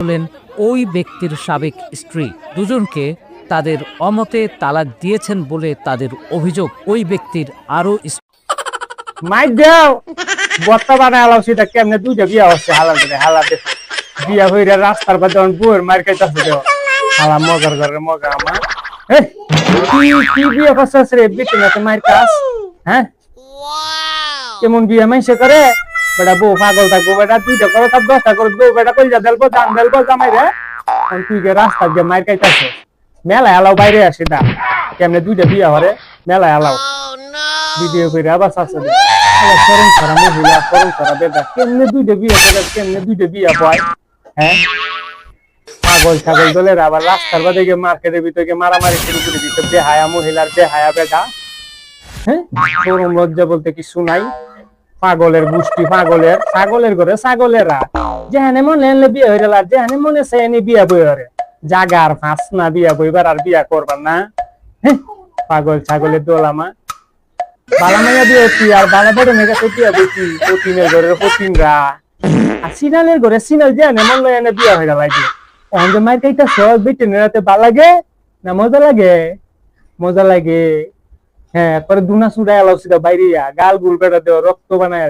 হলেন ওই ব্যক্তির সাবেক স্ত্রী। দুজনকে তাদের অমতে তালাক দিয়েছেন বলে তাদের অভিযোগ। ওই ব্যক্তির দেও। বর্তমানে কেমনে? দুইটা বিয়া হচ্ছে বিয়া রাস্তার পর যখন মার হালা মজার করে মজা আমার। কি বিয়া করছিস রে? মার কাজ হ্যাঁ? কেমন বিয়ে মাইসে করে? বেটা বউ পাগল থাকব, বেটা দুইটা করে সব দশটা করে, বউ বেটা দেলবো জামাই রে। তুই রাস্তা দিয়ে মার খাইতেছে মেলা এলাও বাইরে আসে না। কেমনে দুইটা বিয়া হরে মেলা এলাও। ভিডিও করে আবার মহিলা কেমনে দুইটা বিয়ে করে, কেমনে দুইটা বিয়ে হ্যাঁ? পাগল ছাগল গিয়ে মার্কেটের ভিতরে গিয়ে মারামারি শুরু করে দিচ্ছে মহিলার বেহায়া বেদা হ্যাঁ? লজ্জা বলতে কি শুনাই পাগলের গোষ্ঠী, পাগলের ছাগলের ঘরে ছাগলেরা। যেহানে মনে এনলে বিয়ে হয়ে গেল যেহানে মনে সে এনে বিয়া বই হরে। জাগার ফাঁস না, বিয়া বইবার আর বিয়া করবার না। পাগল ছাগলের দোলামা বালামাইয়া দিয়ে কি আর বালা বড় মেঘা তো দিয়া দেখি পতিনের ঘরের পতিনরা। আর সিনালের ঘরে সিনাল যে এনে মন এনে বিয়া না মজা লাগে? মজা লাগে। হ্যাঁ পরে দুনা সুড়াই আলাও সিধা বাইরে গাল গুল বেড়া দেওয়া রক্ত বানায়